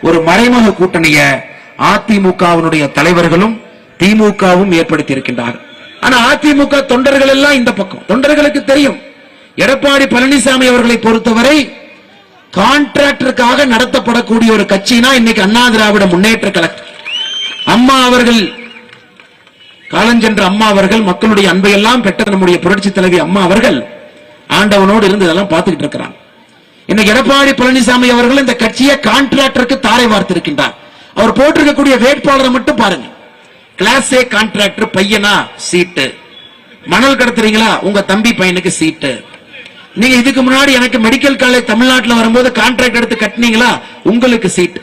ஒரு மறைமுக கூட்டணிய அதிமுகவினுடைய தலைவர்களும் திமுகவும் ஏற்படுத்தி இருக்கின்றார் ஆனா அதிமுக தொண்டர்கள் எல்லாம் இந்த பக்கம். தொண்டர்களுக்கு தெரியும் எடப்பாடி பழனிசாமி அவர்களை பொறுத்தவரை கான்ட்ராக்டருக்காக நடத்தப்படக்கூடிய ஒரு கட்சினா இன்னைக்கு அண்ணா திராவிட முன்னேற்ற கழகம். அம்மா அவர்கள் காலஞ்சென்ற அம்மா அவர்கள் மக்களுடைய அன்பை எல்லாம் பெற்ற நம்முடைய புரட்சி தலைவி அம்மா அவர்கள் ஆண்டவனோடு இருந்து இதெல்லாம் பார்த்துக்கிட்டு இருக்கிறான் இன்னைக்கு எடப்பாடி பழனிசாமி அவர்கள் இந்த கட்சியை கான்ட்ராக்டருக்கு தாரை வார்த்திருக்கின்றார். அவர் போட்டிருக்கக்கூடிய வேட்பாளரை மட்டும் பாருங்க. கிளாஸ் ஏ கான்ட்ராக்டர் பையனா? சீட்டு மணல் கடத்துறீங்களா? உங்க தம்பி பையனுக்கு சீட்டு நீங்க இதுக்கு முன்னாடி எனக்கு மெடிக்கல் காலேஜ் தமிழ்நாட்டில் வரும்போது கான்ட்ராக்ட் எடுத்து கட்டினீங்களா? உங்களுக்கு சீட்டு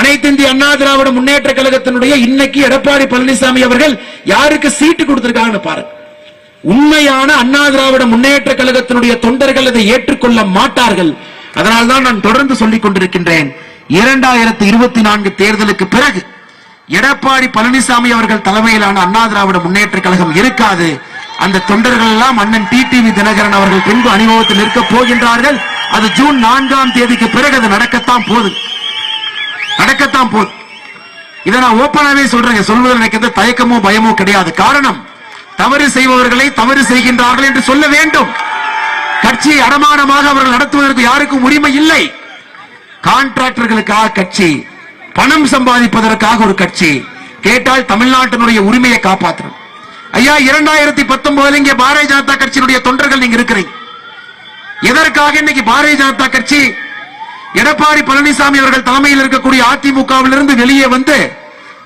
அனைத்து இந்திய அண்ணா திராவிட முன்னேற்ற கழகத்தினுடைய இன்னைக்கு எடப்பாடி பழனிசாமி அவர்கள் யாருக்கு சீட்டு கொடுத்திருக்காங்கன்னு பாருங்க. உண்மையான அண்ணா திராவிட முன்னேற்ற கழகத்தினுடைய தொண்டர்கள் அதை ஏற்றுக்கொள்ள மாட்டார்கள். அதனால்தான் நான் தொடர்ந்து சொல்லிக் கொண்டிருக்கின்றேன். இரண்டாயிரத்தி இருபத்தி நான்கு தேர்தலுக்கு பிறகு எடப்பாடி பழனிசாமி அவர்கள் தலைமையிலான அண்ணா திராவிட முன்னேற்ற கழகம் இருக்காது. அந்த தொண்டர்கள் எல்லாம் அண்ணன் டிடிவி தினகரன் அவர்கள் பின்பு அனுபவத்தில் நிற்க போகின்றார்கள். அது ஜூன் நான்காம் தேதிக்கு பிறகு அது நடக்கத்தான் போகுது. நடக்கத்தான் போகுது. இதை நான் ஓப்பனாவே சொல்றேன் சொல்வதில் எனக்கு எந்த தயக்கமோ பயமோ கிடையாது. காரணம் தவறு செய்பவர்களை தவறு செய்கின்றார்கள் என்று சொல்ல வேண்டும். கட்சியை அடமானமாக அவர்கள் நடத்துவதற்கு யாருக்கும் உரிமை இல்லை. கான்ட்ராக்டர்களுக்காக கட்சி பணம் சம்பாதிப்பதற்காக ஒரு கட்சி கேட்டால் தமிழ்நாட்டினுடைய உரிமையை காப்பாற்றணும் ஐயா இரண்டாயிரத்தி பத்தொன்பதுல இங்கே பாரதிய ஜனதா கட்சியினுடைய தொண்டர்கள் நீங்க இருக்கிறீங்க. எதற்காக இன்னைக்கு பாரதிய ஜனதா கட்சி எடப்பாடி பழனிசாமி அவர்கள் தலைமையில் இருக்கக்கூடிய அதிமுகவிலிருந்து வெளியே வந்து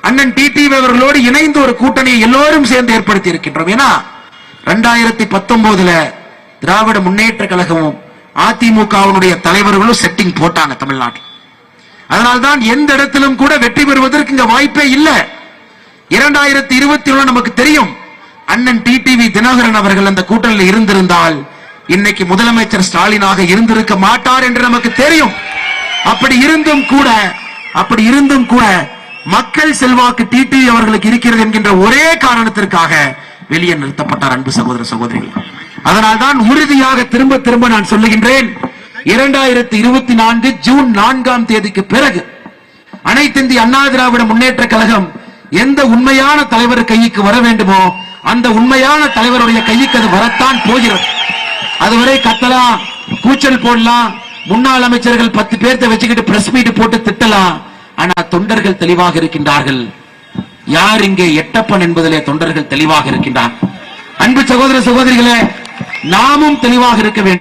அண்ணன் டிடிவி அவர்களோடு இணைந்து ஒரு கூட்டணியை எல்லோரும் சேர்ந்து ஏற்படுத்தி இருக்கின்றோம் ஏன்னா ரெண்டாயிரத்தி பத்தொன்பதுல திராவிட முன்னேற்ற கழகமும் அதிமுகவினுடைய தலைவர்களும் செட்டிங் போட்டாங்க தமிழ்நாட்டில். அதனால்தான் எந்த இடத்திலும் கூட வெற்றி பெறுவதற்கு இங்க வாய்ப்பே இல்லை. இரண்டாயிரத்தி இருபத்தி ஒண்ணு நமக்கு தெரியும் அண்ணன் டிடிவி தினகரன் அவர்கள் அந்த கூட்டணியில் இருந்திருந்தால் இன்னைக்கு முதலமைச்சர் ஸ்டாலினாக இருந்திருக்க மாட்டார் என்று நமக்கு தெரியும். அப்படி இருந்தும் கூட அப்படி இருந்தும் கூட மக்கள் செல்வாக்கு டிடி அவர்களுக்கு இருக்கிறது என்கின்ற ஒரே காரணத்திற்காக வெளியே நிறுத்தப்பட்டார் அன்பு சகோதர சகோதரிகள். அதனால்தான் உறுதியாக திரும்ப திரும்ப நான் சொல்லுகின்றேன். இரண்டாயிரத்தி இருபத்தி நான்கு ஜூன் நான்காம் தேதிக்கு பிறகு அனைத்து இந்திய அண்ணா திராவிட முன்னேற்ற கழகம் எந்த உண்மையான தலைவர் கைக்கு வர வேண்டுமோ அந்த உண்மையான தலைவருடைய கைக்கு அது வரத்தான் போகிறது. அதுவரை கத்தலாம் கூச்சல் போடலாம் முன்னாள் அமைச்சர்கள் பத்து பேர்த்த வச்சுக்கிட்டு பிரஸ் மீட் போட்டு திட்டலாம். ஆனா தொண்டர்கள் தெளிவாக இருக்கின்றார்கள். யார் இங்கே எட்டப்பன் என்பதிலே தொண்டர்கள் தெளிவாக இருக்கின்றார் அன்பு சகோதர சகோதரிகளே நாமும் தெளிவாக இருக்க வேண்டும்.